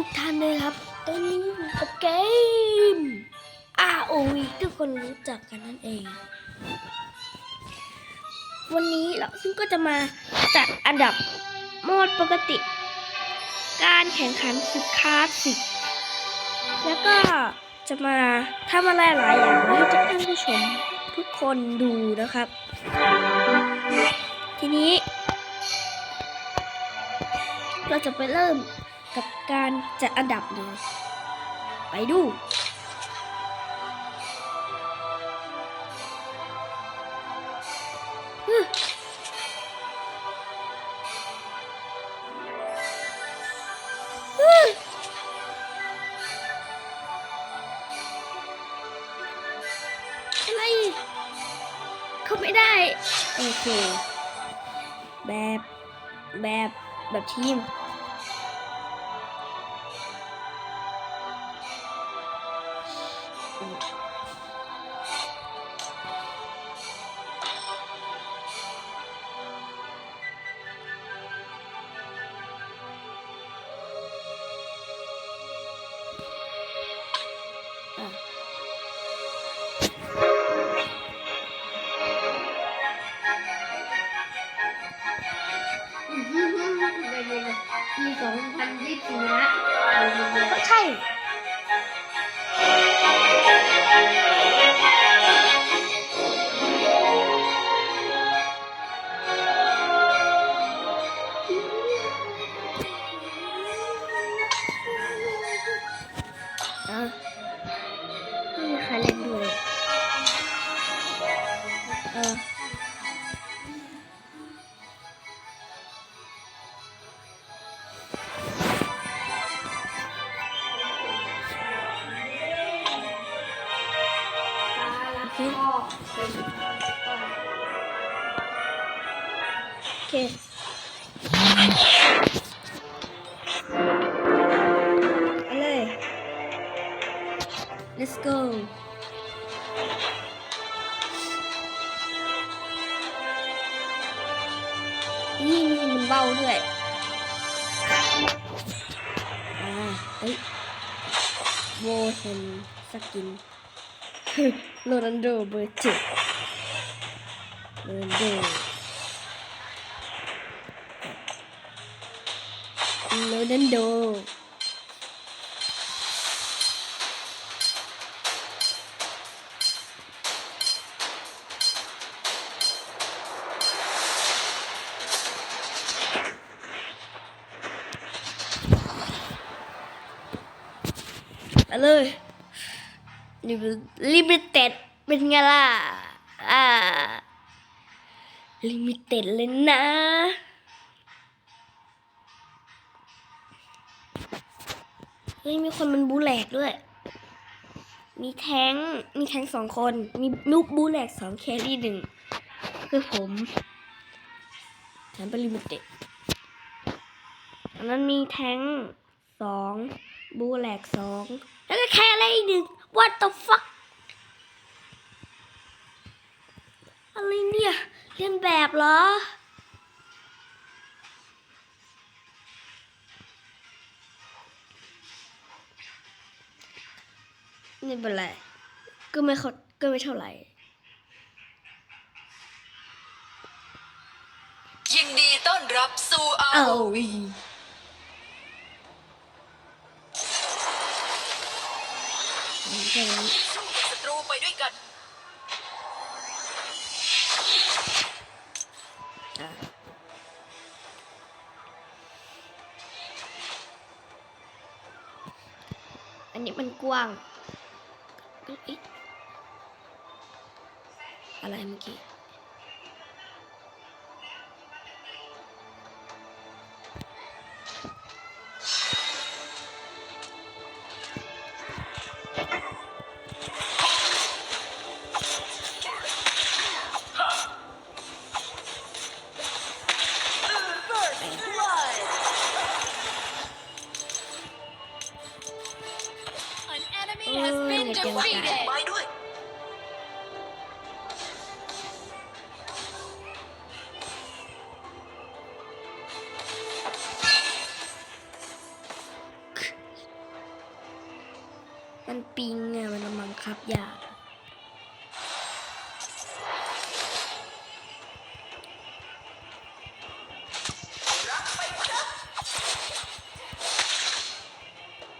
ทุกท่านเลยครับตอนนี้กับเกม ROV ทุกคนรู้จักกันนั่นเอง วันนี้เราซึ่งก็จะมาจัดอันดับโหมดปกติ การแข่งขันสุดคลาสสิก แล้วก็จะมาทำอะไรหลายอย่างให้ทุกท่านผู้ชมทุกคนดูนะครับ ทีนี้ เราจะไปเริ่ม กับการจัดอันดับเลย ไปดู อะไร เขาไม่ได้ โอเค แบบ แบบ แบบทีม องพันยี่สิบสี่นะก็ใช่อะไม่มีใครเล่นด้วยเออ let's go นี่มีมันเบาด้วยอ่าเฮ้ยโวเห็นสกิน โรนัลโดเบอร์เจ็ดโรนัลโด โรนัลโด ไปเลยลิมิเต็ดเป็นไงล่ะ อ่า ลิมิเต็ดเลยนะเฮ้ยมีคนมันบูแหลกด้วย มีแท้ง มีแท้งสองคน มีนุกบูแหลกสองแครี่หนึ่งคือผมแถมเป็นลิมิเต็ดอันนั้นมีแท้งสองบูแหลกสอง แล้วก็แครี่หนึ่ง what the fuck อะไรเนี่ยเรียนแบบเหรอไม่เป็นไรก็ไม่เขาก็ไม่เท่าไหร่ยินดีต้อนรับสู่อาเอา วีแค่นั้นสู้กับศัตรูไปด้วยกัน อันนี้มันกว้าง อะไรเมื่อกี้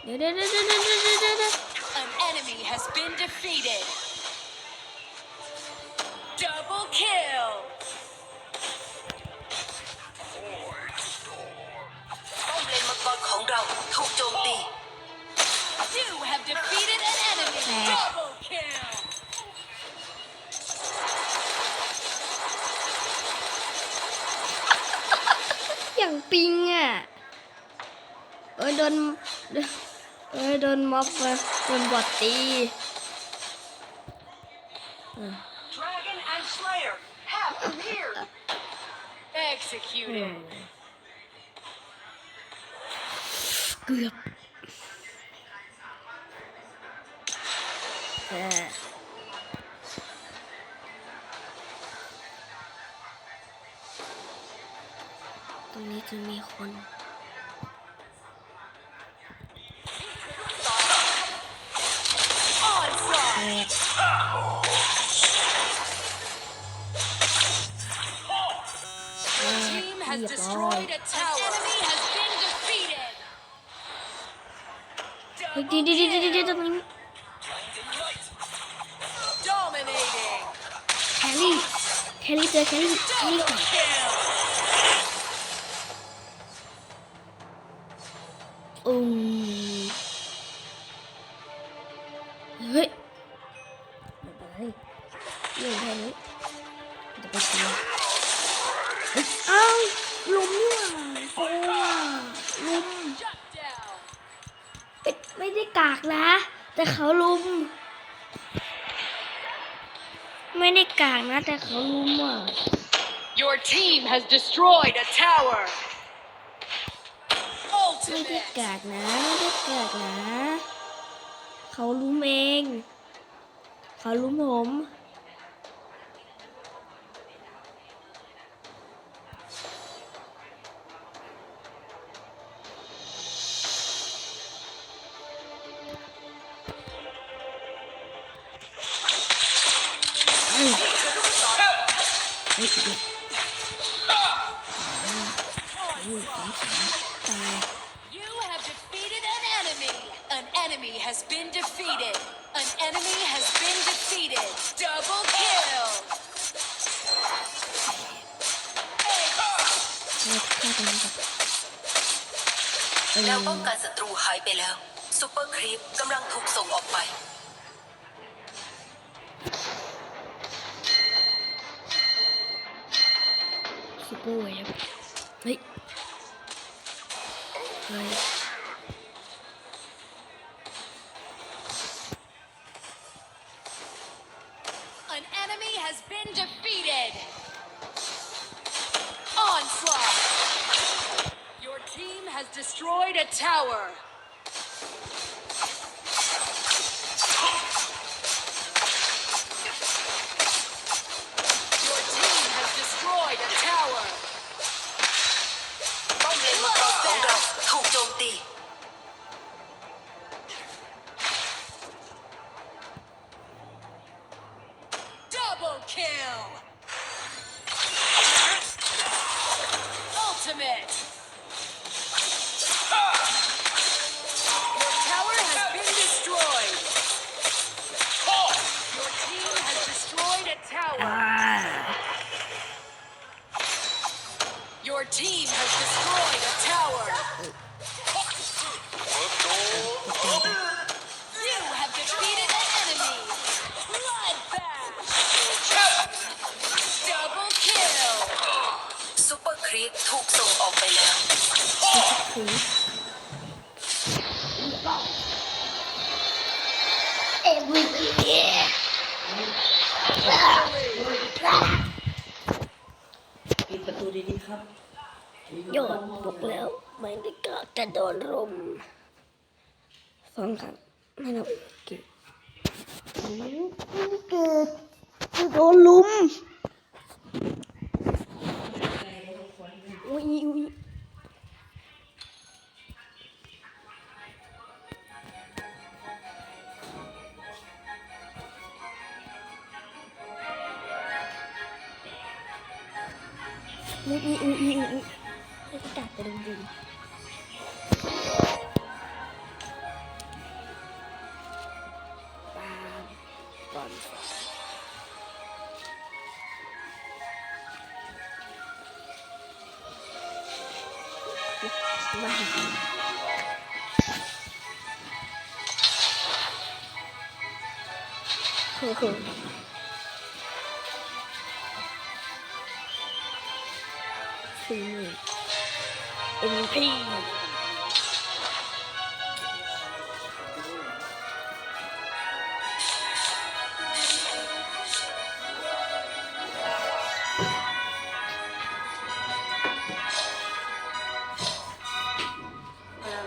An enemy has been defeated. Double kill. ป้อมเลนมังกรของเราถูกโจมตี You have defeated an enemy. Double kill. อย่างปิงอะ เออโดนเออโดนม็อบมาโดนบอดตี Dragon and Slayer have appeared. Executed. เกือบเออตรงนี้จะมีคน has destroyed a tower. An enemy has been defeated. Dominating. Kelly, Kelly, Kelly, Kelly. Oh. ไม่ได้กากนะแต่เขาลุมอะ Your team has destroyed a tower. ไม่ได้ Ultimate. กากนะไม่ได้กากนะ เขาลุมเอง เขาลุมผม You have defeated an enemy. An enemy has been defeated. An enemy has been defeated. Double kill. เราฆ่าตัวนี้ก่อนเอแนวอป้องกันศัตรูหายไปแล้วซูเปอร์ครีปกำลังถูกส่งออกไป ซูเปอ Ultimate! คือปิดประตูดีๆครับโยนบอกแล้วไม่ได้กากจะโดนรุมสองครั้งไม่นับเก็บเกิดจะโดนลุมอุ้ยอุ้ย อุ้ยอุ้ยอุ้ยอุ้ยอุ้ยให้ประกาศไปดงดิปาก่อนมาโอ้โห สี่หมื่น MVP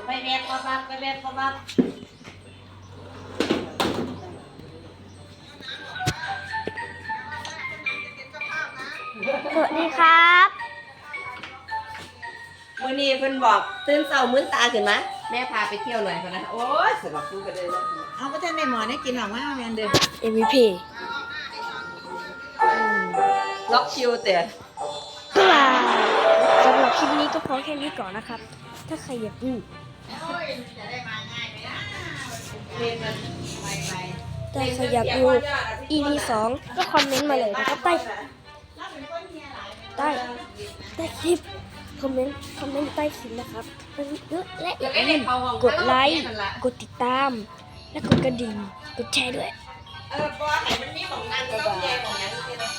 ไปแบกมาบักไปแบกมาบักสวัสดีครับมื่อนี้ เพิ่นบอกตื่นเช้ามื้นตาขึ้นมาแม่พาไปเที่ยวหน่อยพะนะโอ้ยสำหรับกูก็เลยว่าเอาก็จะในหมอได้กินออกมาแมนเด้อ MVP ล็อกคิวแต่ก็ลาสำหรับคลิปนี้ก็พอแค่นี้ก่อนนะครับ ถ้าใครอยากดูเพลงมันถ้าใครอยากดู EP 2ก็คอมเมนต์มาเลยนะครับใต้ใต้ใต้คลิป คอมเมนต์คอมเมนต์ใต้คลิปนะครับและอย่าลืมกดไลค์กดติดตาม และกดกระดิ่งกดแชร์ด้วยเออบ่ให้มันมีของนั่งก็ต้องแยกของนั้นสิเนาะ